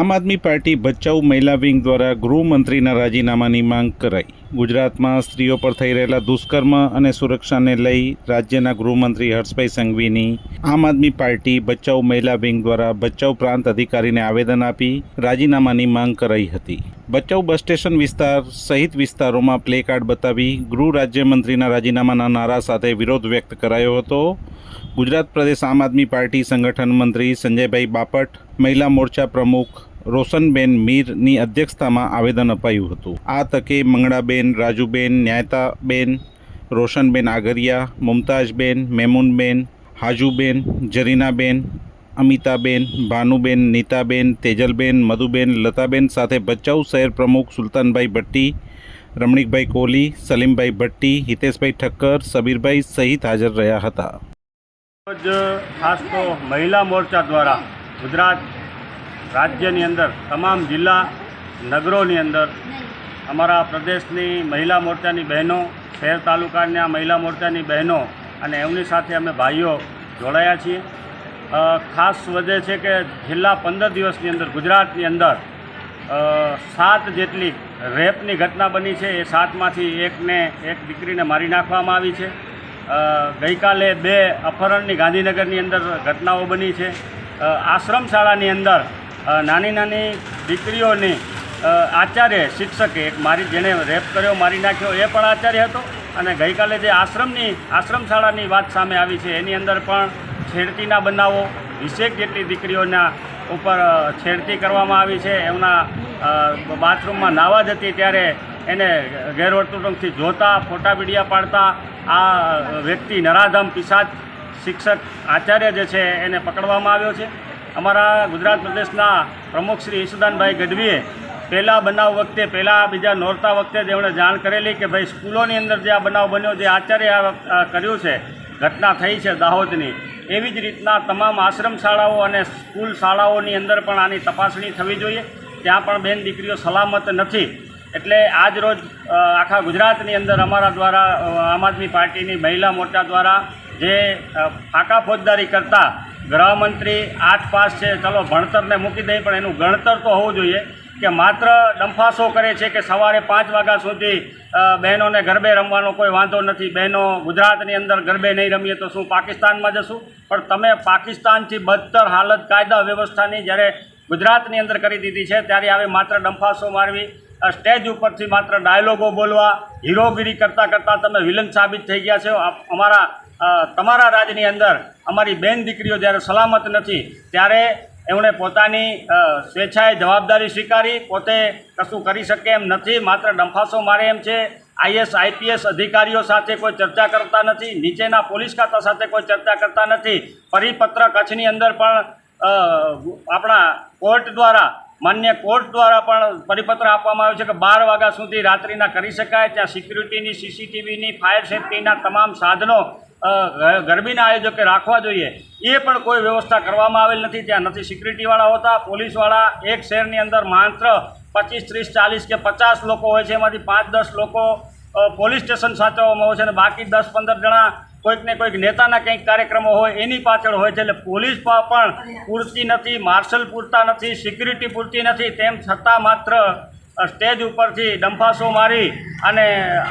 આમ આદમી પાર્ટી ભચાઉ મહિલા વિંગ દ્વારા ગૃહમંત્રીના રાજીનામાની માંગ કરાઈ. ગુજરાતમાં સ્ત્રીઓ પર થઈ રહેલા દુષ્કર્મ અને સુરક્ષાને લઈ રાજ્યના ગૃહમંત્રી હર્ષભાઈ સંઘવીની આમ આદમી પાર્ટી ભચાઉ મહિલા વિંગ દ્વારા ભચાઉ પ્રાંત અધિકારીને આવેદન આપી રાજીનામાની માંગ કરાઈ હતી. ભચાઉ બસ સ્ટેશન વિસ્તાર સહિત વિસ્તારોમાં પ્લે કાર્ડ બતાવી ગૃહ રાજ્યમંત્રીના રાજીનામાના નારા સાથે વિરોધ વ્યક્ત કરાયો હતો. ગુજરાત પ્રદેશ આમ આદમી પાર્ટી સંગઠન મંત્રી સંજયભાઈ બાપટ, મહિલા મોરચા પ્રમુખ રોશનબેન મીરની અધ્યક્ષતામાં આવેદન અપાયું હતું. આ તકે મંગળાબેન, રાજુબેન, ન્યાયતાબેન, રોશનબેન આગરિયા, મુમતાજબેન, મેમુનબેન, હાજુબેન, જરીનાબેન, અમિતાબેન, ભાનુબેન, નીતાબેન, તેજલબેન, મધુબેન, લતાબેન સાથે ભચાઉ શહેર પ્રમુખ સુલતાનભાઈ ભટ્ટી, રમણીકભાઈ કોહલી, સલીમભાઈ ભટ્ટી, હિતેશભાઈ ઠક્કર, સબીરભાઈ સહિત હાજર રહ્યા હતા. ખાસ તો મહિલા મોરચા દ્વારા ગુજરાત રાજ્યની અંદર, તમામ જિલ્લા નગરોની અંદર, અમારા પ્રદેશની મહિલા મોરચાની બહેનો, શહેર તાલુકાના મહિલા મોરચાની બહેનો અને એમની સાથે અમે ભાઈઓ જોડાયા છીએ. ખાસ વધે છે કે છેલ્લા પંદર દિવસની અંદર, ગુજરાતની અંદર સાત જેટલી રેપની ઘટના બની છે. એ સાતમાંથી એકને, એક દીકરીને મારી નાખવામાં આવી છે. ગઈકાલે બે અપહરણની ગાંધીનગરની અંદર ઘટનાઓ બની છે. આશ્રમ શાળાની અંદર નાની નાની દીકરીઓની આચાર્ય શિક્ષકે એક મારી જેણે રેપ કર્યો, મારી નાખ્યો, એ પણ આચાર્ય હતો. અને ગઈકાલે જે આશ્રમની આશ્રમ શાળાની વાત સામે આવી છે, એની અંદર પણ છેડતીના બનાવો વીસેક જેટલી દીકરીઓના ઉપર છેડતી કરવામાં આવી છે. એમના બાથરૂમમાં નાવા જતી ત્યારે એને ગેરવર્તણૂકથી જોતા, ફોટા વિડીયા પાડતા, આ વ્યક્તિ નરાધમ, પિશાચ શિક્ષક આચાર્ય જે છે, એને પકડવામાં આવ્યો છે. અમારા ગુજરાત પ્રદેશના પ્રમુખ શ્રી ઈશુદાનભાઈ ગઢવીએ પહેલાં બનાવ વખતે, પહેલાં બીજા નોરતા વખતે તેમણે જાણ કરેલી કે ભાઈ, સ્કૂલોની અંદર જે આ બનાવ બન્યો, જે આચાર્ય કર્યું છે, ઘટના થઈ છે દાહોદની, એવી જ રીતના તમામ આશ્રમ શાળાઓ અને સ્કૂલ શાળાઓની અંદર પણ આની તપાસણી થવી જોઈએ. ત્યાં પણ બેન દીકરીઓ સલામત નથી. એટલે આજ રોજ આખા ગુજરાતની અંદર અમારા દ્વારા આમ આદમી પાર્ટીની મહિલા મોરચા દ્વારા જે ફાંકા ફોજદારી કરતા ગૃહમંત્રી આઠ પાસ છે, ચલો ભણતરને મૂકી દઈએ પણ એનું ગણતર તો હોવું જોઈએ કે માત્ર ડંફાસો કરે છે કે સવારે પાંચ વાગ્યા સુધી બહેનોને ગરબે રમવાનો કોઈ વાંધો નથી. બહેનો ગુજરાતની અંદર ગરબે નહીં રમીએ તો શું પાકિસ્તાનમાં જશું? પણ તમે પાકિસ્તાનથી બદતર હાલત કાયદા વ્યવસ્થાની જ્યારે ગુજરાતની અંદર કરી દીધી છે, ત્યારે આવે માત્ર ડંફાસો મારવી સ્ટેજ ઉપરથી માત્ર ડાયલોગો બોલવા, હીરોગીરી કરતાં કરતાં તમે વિલન સાબિત થઈ ગયા છો. અમારા તમારા રાજની અંદર અમારી બેન દીકરીઓ જ્યારે સલામત નથી, ત્યારે એમણે પોતાની સ્વેચ્છાએ જવાબદારી સ્વીકારી, પોતે કશું કરી શકે એમ નથી, માત્ર ડંફાસો મારે એમ છે. આઈએસ, આઈપીએસ અધિકારીઓ સાથે કોઈ ચર્ચા કરતા નથી, નીચેના પોલીસ ખાતા સાથે કોઈ ચર્ચા કરતા નથી. પરિપત્ર કચ્છની અંદર પણ આપણા કોર્ટ દ્વારા, માન્ય કોર્ટ દ્વારા પણ પરિપત્ર આપવામાં આવ્યો છે કે બાર વાગ્યા સુધી રાત્રિના કરી શકાય, ત્યાં સિક્યુરિટીની સીસીટીવીની ફાયર સેફટીના તમામ સાધનો ગરબીના આયોજકે રાખવા જોઈએ. એ પણ કોઈ વ્યવસ્થા કરવામાં આવેલ નથી. ત્યાં નથી સિક્યુરિટીવાળા હોતા. પોલીસવાળા એક શહેરની અંદર માત્ર પચીસ, ત્રીસ, ચાલીસ કે પચાસ લોકો હોય છે. એમાંથી પાંચ, દસ લોકો પોલીસ સ્ટેશન સાચવવામાં હોય છે અને બાકી દસ, પંદર જણા કોઈક ને કોઈક નેતાના કંઈક કાર્યક્રમો હોય એની પાછળ હોય છે. એટલે પોલીસ પણ પૂરતી નથી, માર્શલ પૂરતા નથી, સિક્યુરિટી પૂરતી નથી. તેમ છતાં માત્ર સ્ટેજ ઉપરથી ડંફાસો મારી અને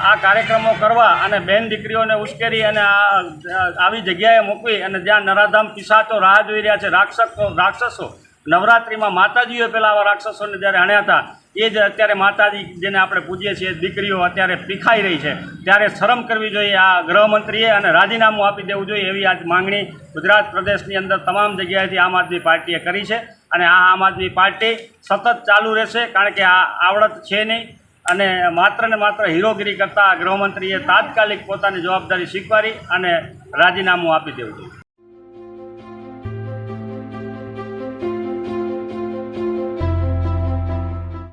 આ કાર્યક્રમો કરવા અને બેન દીકરીઓને ઉશ્કેરી અને આવી જગ્યાએ મૂકવી અને જ્યાં નરાધામ પિશાચો રાહ જોઈ રહ્યા છે રાક્ષસો રાક્ષસો. નવરાત્રિમાં માતાજીઓ પહેલાં આવા રાક્ષસોને જ્યારે હણ્યા હતા, એ જ અત્યારે માતાજી જેને આપણે પૂજીએ છીએ, દીકરીઓ અત્યારે પીખાઈ રહી છે. ત્યારે શરમ કરવી જોઈએ આ ગૃહમંત્રીએ અને રાજીનામું આપી દેવું જોઈએ એવી આજ માંગણી ગુજરાત પ્રદેશની અંદર તમામ જગ્યાએથી આમ આદમી પાર્ટીએ કરી છે. અને આ આમ આદમી પાર્ટી સતત ચાલુ રહેશે, કારણ કે આ આવડત છે નહીં. અને માત્ર ને માત્ર હીરોગીરી કરતા ગૃહમંત્રીએ તાત્કાલિક પોતાની જવાબદારી સ્વીકારી અને રાજીનામું આપી દેવું જોઈએ.